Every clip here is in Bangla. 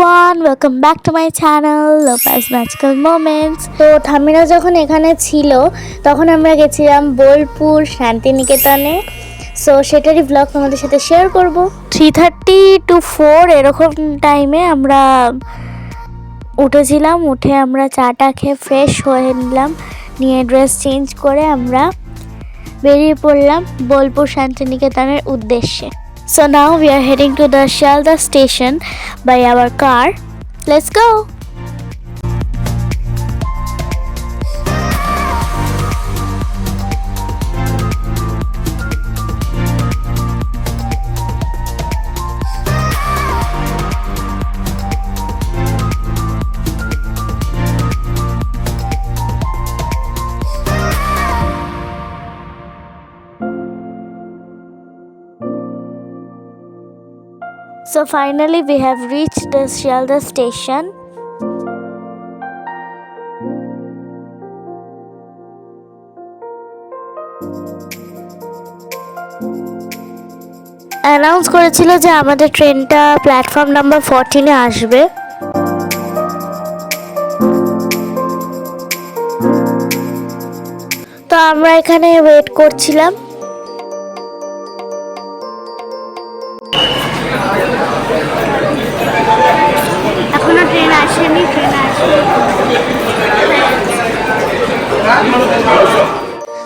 Everyone welcome back to my channel Lopa's magical moments তো ঠামিরা যখন এখানে ছিল তখন আমরা গেছিলাম বোলপুর শান্তিনিকেতনে। সো সেটারই ব্লগ তোমাদের সাথে শেয়ার করব। থ্রি থার্টি টু ফোর এরকম টাইমে আমরা উঠেছিলাম উঠে আমরা চাটা খেয়ে ফ্রেশ হয়ে নিলাম নিয়ে ড্রেস চেঞ্জ করে আমরা বেরিয়ে পড়লাম বোলপুর শান্তিনিকেতনের উদ্দেশ্যে। So now we are heading to the Shalda station by our car. Let's go! So finally, we have reached the Shalda station. Announce করেছিল যে আমাদের ট্রেনটা প্ল্যাটফর্ম নাম্বার ফোরটিনে আসবে তো আমরা এখানে ওয়েট করছিলাম এখনও ট্রেন আসেনি ট্রেন আসবে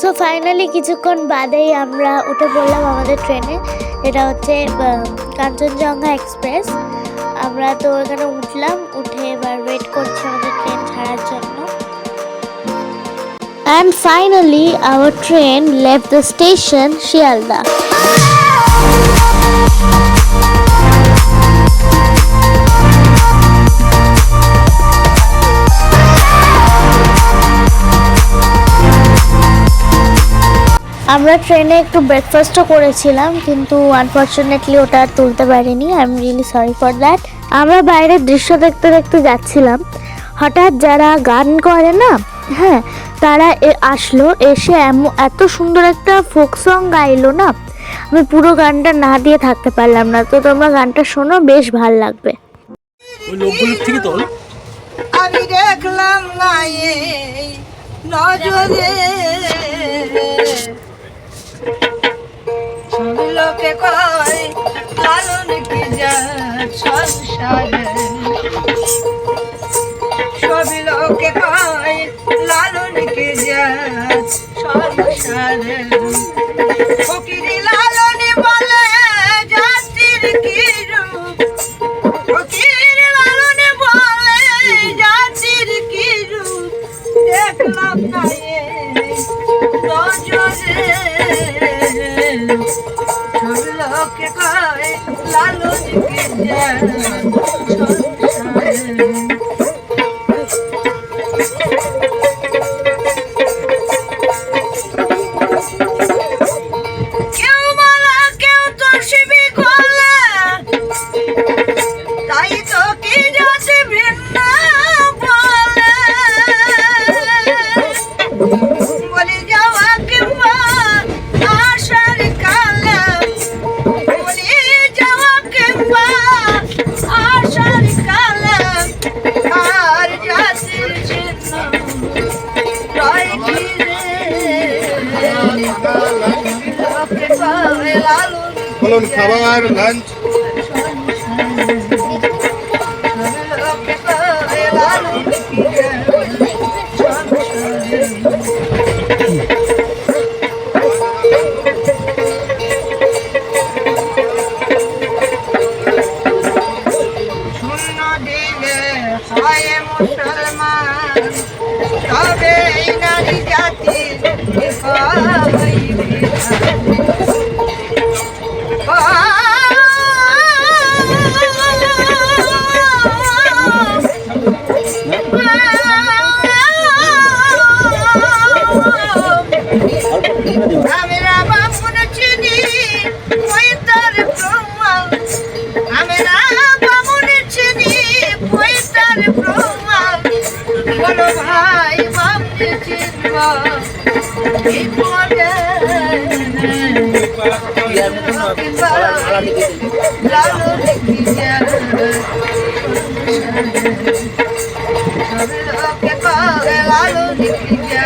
সো ফাইনালি কিছুক্ষণ বাদেই আমরা উঠে পড়লাম আমাদের ট্রেনে এটা হচ্ছে কাঞ্চনজঙ্ঘা এক্সপ্রেস আমরা তো এখানে উঠলাম, উঠে এবার ওয়েট করছি আমাদের ট্রেন ছাড়ার জন্য। And finally our train left the station Sealdah. আমরা ট্রেনে একটু ব্রেকফাস্টও করেছিলাম কিন্তু আনফর্চুনেটলি ওটা আর তুলতে পারিনি। I am really sorry for that আমরা বাইরের দৃশ্য দেখতে দেখতে যাচ্ছিলাম। হঠাৎ যারা গান করে না হ্যাঁ তারা এ- আসলো এসে এম- এত সুন্দর একটা ফোক সং গাইলো না আমি পুরো গানটা না দিয়ে থাকতে পারলাম না। তো তোমরা গানটা শোনো বেশ ভালো লাগবে। ওই লোকগুলোর থেকে তোল আমি দেখলাম না নজরে সব কয়, লালন কি সংসারে? সব লোকে কয়, লালন কি সংসারে? ফকিরি লালনে বলে, জাতির কি রূপ? ফকির লালনে বলে, জাতির কি রূপ? দেখলাম না নজরে। লোকে কয় লালন কে জাত বলুন খাবার লাঞ্চ লোকে কয় বলো ভাই বামুন চিনব এই পদে লালু দেখি লোকে কবে লালু দিকে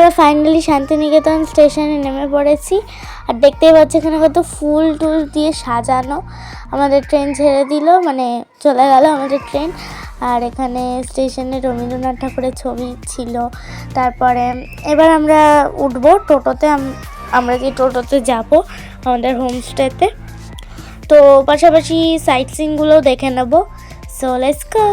আমরা ফাইনালি শান্তিনিকেতন স্টেশনে নেমে পড়েছি। আর দেখতেই পাচ্ছি এখানে কত ফুল টুল দিয়ে সাজানো। আমাদের ট্রেন ছেড়ে দিল মানে চলে গেল আমাদের ট্রেন আর এখানে স্টেশনে রবীন্দ্রনাথ ঠাকুরের ছবি ছিল। তারপরে এবার আমরা উঠবো টোটোতে আমরা যে টোটোতে যাব আমাদের হোমস্টেতে তো পাশাপাশি সাইট সিনগুলোও দেখে নেব। সো লেটস গো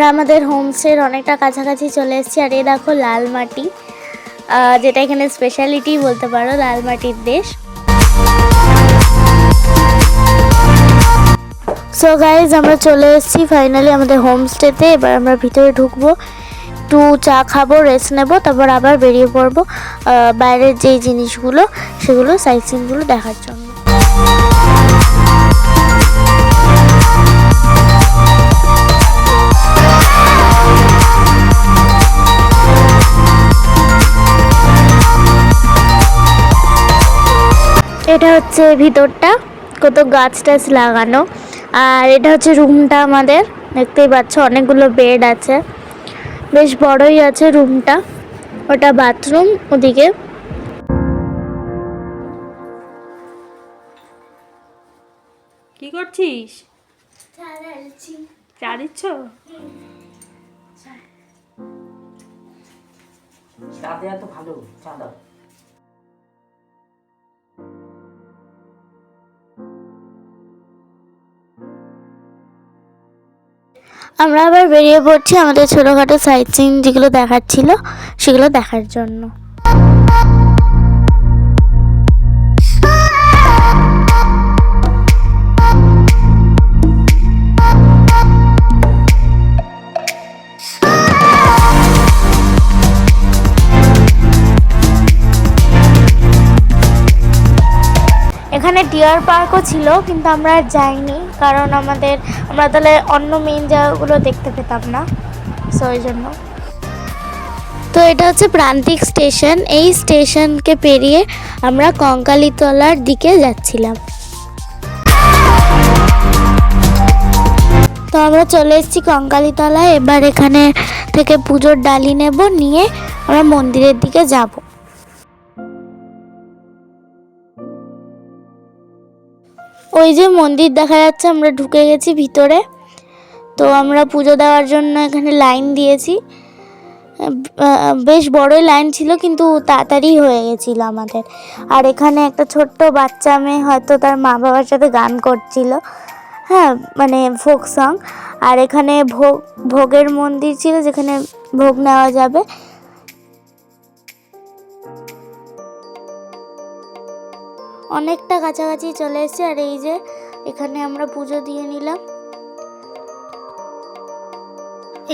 আমরা আমাদের হোমস্টের অনেকটা কাছাকাছি চলে এসেছি, আর এ দেখো লাল মাটি। যেটা এখানে স্পেশালিটি বলতে পারো, লাল মাটির দেশ। সো গাইজ আমরা চলে এসেছি ফাইনালি আমাদের হোমস্টেতে, এবার আমরা ভিতরে ঢুকবো। একটু চা খাব রেস্ট নেব, তারপর আবার বেরিয়ে পড়ব। বাইরের যেই জিনিসগুলো, সেগুলো সাইট সিনগুলো দেখার জন্য। এটা হচ্ছে ভিতরটা কত গাছ টাছ লাগানো। আর এটা হচ্ছে রুমটা আমাদের দেখতেই পাচ্ছ অনেকগুলো বেড আছে। বেশ বড়ই আছে রুমটা ওটা বাথরুম ওদিকে। কি করছিস? চা দিচ্ছ? চা দেওয়া তো ভালো চা দাও। আমরা আবার বেরিয়ে পড়ছি আমাদের ছোটোখাটো সাইট সিন যেগুলো দেখার ছিল সেগুলো দেখার জন্য। এখানে ডিয়ার পার্কও ছিল, কিন্তু আমরা যাইনি। কারণ আমাদের, আমরা তাহলে অন্য মেইন জায়গাগুলো দেখতে পেতাম না। সো ওই জন্য। তো এটা হচ্ছে প্রান্তিক স্টেশন। এই স্টেশনকে পেরিয়ে আমরা কঙ্কালীতলার দিকে যাচ্ছিলাম। তো আমরা চলে এসেছি কঙ্কালীতলায়। এবার এখানে থেকে পুজোর ডালি নেব, নিয়ে আমরা মন্দিরের দিকে যাব। ওই যে মন্দির দেখা যাচ্ছে, আমরা ঢুকে গেছি ভিতরে। তো আমরা পুজো দেওয়ার জন্য এখানে লাইন দিয়েছি। বেশ বড়ই লাইন ছিল, কিন্তু তাড়াতাড়ি হয়ে গেছিল আমাদের। আর এখানে একটা ছোট্ট বাচ্চা মেয়ে হয়তো তার মা বাবার সাথে গান করছিল। হ্যাঁ মানে ফোক সং আর এখানে ভোগ, ভোগের মন্দির ছিল, যেখানে ভোগ নেওয়া যাবে। অনেকটা কাছাকাছি চলে এসেছে, আর এই যে এখানে আমরা পুজো দিয়ে নিলাম।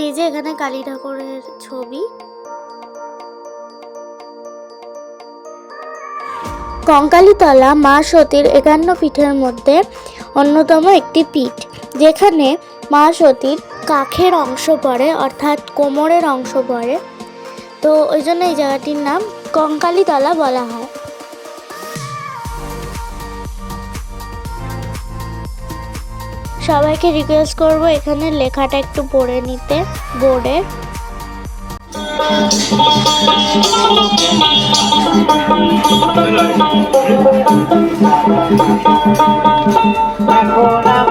এই যে এখানে কালী ঠাকুরের ছবি। কঙ্কালীতলা মা সতীর একান্ন পিঠের মধ্যে অন্যতম একটি পিঠ, যেখানে মা সতীর কাখের অংশ পড়ে, অর্থাৎ কোমরের অংশ পড়ে। তো ওই জন্য এই জায়গাটির নাম কঙ্কালীতলা বলা হয়। সবাইকে রিকোয়েস্ট করব এখানে লেখাটা একটু পড়ে নিতে বোর্ডে। এবার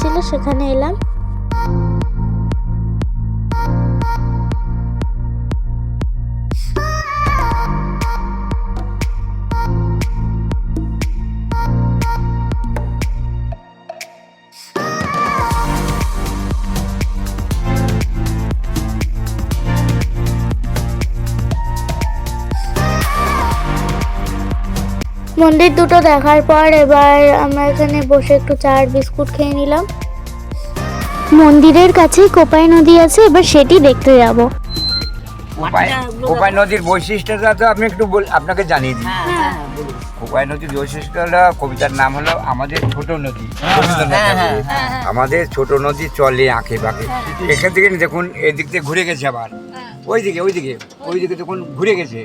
ছিল সেখানে এলাম। মন্দির দুটো দেখার পর এবার আমরা এখানে বসে একটু চা আর বিস্কুট খেয়ে নিলাম। মন্দিরের কাছেই কোপাই নদী আছে এবার সেটি দেখতে যাব। কোপাই কোপাই নদীর বৈশিষ্ট্যটা তো আপনি একটু বল আপনাকে জানিয়ে দিই। হ্যাঁ হ্যাঁ। কোপাই নদীর বৈশিষ্ট্যটা কবিতার নাম হলো আমাদের ছোট নদী। হ্যাঁ। হ্যাঁ, আমাদের ছোট নদী চলে আঁকে বাঁকে এখান থেকে দেখুন এদিক থেকে ঘুরে গেছে আবার। ওইদিকে ওইদিকে ওই দিকে ওই দিকে দেখুন ঘুরে গেছে।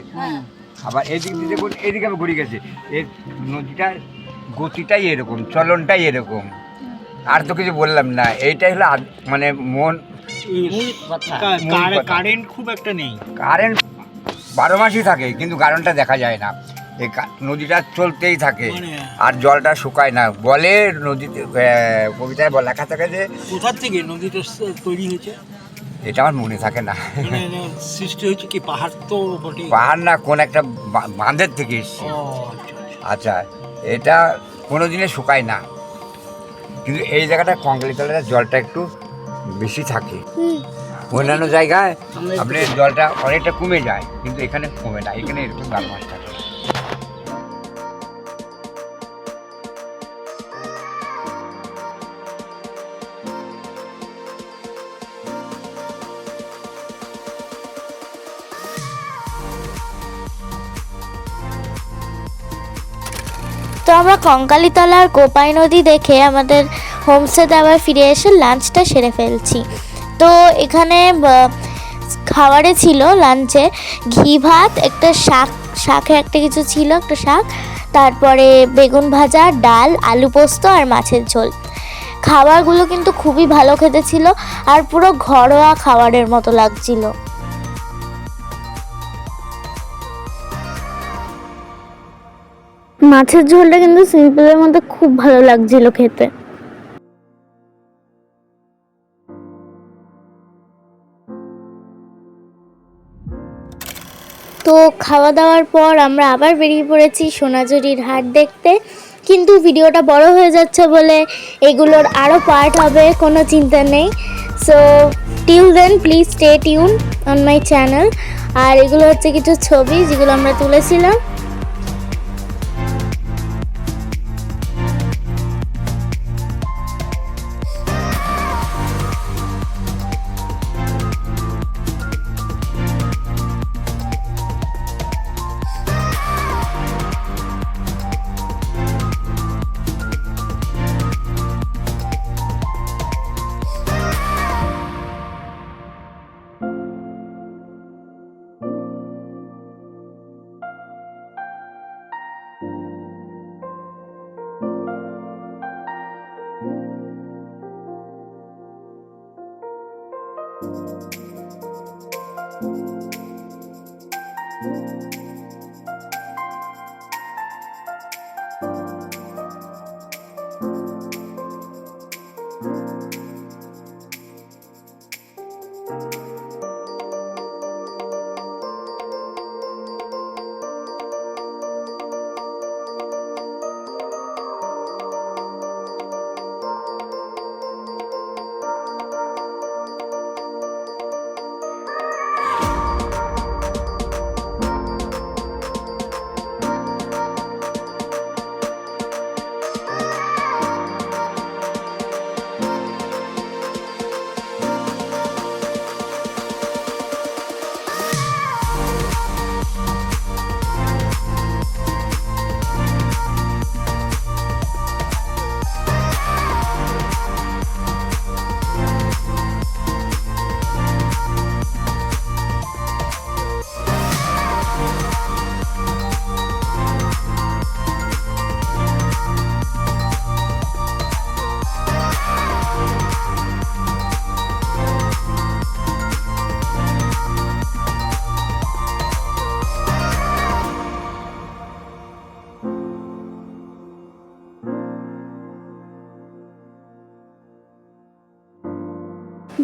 আবার এদিক দিয়ে দেখুন এদিকে আবার ঘুরে গেছে। এই নদীটার গতিটাই এরকম চলনটাই এরকম। আর তো কিছু বললাম না এইটাই হলো মানে মন কথা। কারেন্ট খুব একটা নেই। কারেন্ট বারো মাসই থাকে কিন্তু কারেন্টটা দেখা যায় না। এই নদীটা চলতেই থাকে মানে- আর জলটা শুকায় না। বলে নদীতে কবিতায় বলা লেখা থাকে যে কোথার থেকে নদীটা তৈরি হয়েছে? এটা আমার মনে থাকে না। মানে সৃষ্টি হয়েছে কি? পাহাড় তো পাহাড় না কোন একটা বাঁধের থেকে এসছে। আচ্ছা, আচ্ছা। আচ্ছা এটা কোনো দিনে শুকায় না। কিন্তু এই জায়গাটা কঙ্কালীতলার জলটা একটু বেশি থাকে। অন্যান্য জায়গায় আপনি জলটা অনেকটা কমে যায় কিন্তু এখানে কমে না। এখানে এরকম বারো মাস থাকে। তো আমরা কঙ্কালীতলা আর কোপাই নদী দেখে আমাদের হোমস্টেতে আবার ফিরে এসে লাঞ্চটা সেরে ফেলছি। তো এখানে খাবারে ছিল লাঞ্চে ঘি ভাত, একটা শাক, শাকে একটা কিছু ছিল, একটা শাক, তারপরে বেগুন ভাজা, ডাল, আলু পোস্ত আর মাছের ঝোল। খাবারগুলো কিন্তু খুবই ভালো খেতে ছিল আর পুরো ঘরোয়া খাবারের মতো লাগছিল। মাছের ঝোলটা কিন্তু সিম্পলের মধ্যে খুব ভালো লাগছিল খেতে। তো খাওয়া দাওয়ার পর আমরা আবার বেরিয়ে পড়েছি সোনাঝুরির হাট দেখতে। কিন্তু ভিডিওটা বড় হয়ে যাচ্ছে বলে এগুলোর আরও পার্ট হবে, কোনো চিন্তা নেই। So till then please stay tune on my channel আর এগুলো হচ্ছে কিছু ছবি যেগুলো আমরা তুলেছিলাম।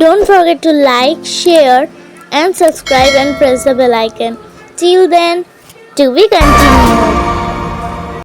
Don't forget to like, share, and subscribe and press the bell icon. Till then, to be continued.